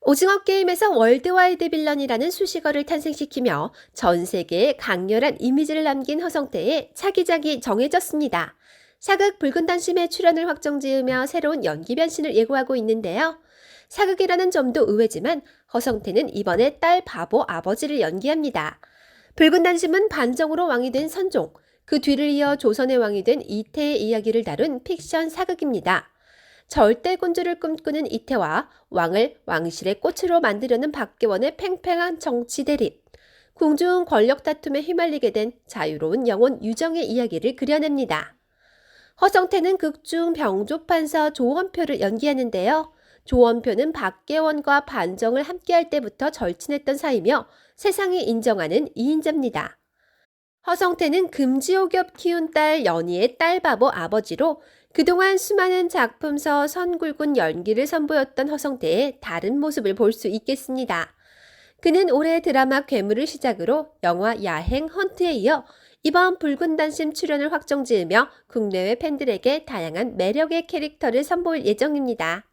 오징어 게임에서 월드와이드 빌런이라는 수식어를 탄생시키며 전 세계에 강렬한 이미지를 남긴 허성태의 차기작이 정해졌습니다. 사극 붉은 단심에 출연을 확정 지으며 새로운 연기 변신을 예고하고 있는데요. 사극이라는 점도 의외지만 허성태는 이번에 딸 바보 아버지를 연기합니다. 붉은 단심은 반정으로 왕이 된 선종, 그 뒤를 이어 조선의 왕이 된 이태의 이야기를 다룬 픽션 사극입니다. 절대군주를 꿈꾸는 이태와 왕을 왕실의 꽃으로 만들려는 박계원의 팽팽한 정치 대립, 궁중 권력 다툼에 휘말리게 된 자유로운 영혼 유정의 이야기를 그려냅니다. 허성태는 극중 병조판서 조원표를 연기하는데요. 조원표는 박계원과 반정을 함께할 때부터 절친했던 사이며 세상이 인정하는 이인자입니다. 허성태는 금지옥엽 키운 딸 연희의 딸바보 아버지로 그동안 수많은 작품서 선굴군 연기를 선보였던 허성태의 다른 모습을 볼 수 있겠습니다. 그는 올해 드라마 괴물을 시작으로 영화 야행 헌트에 이어 이번 붉은 단심 출연을 확정 지으며 국내외 팬들에게 다양한 매력의 캐릭터를 선보일 예정입니다.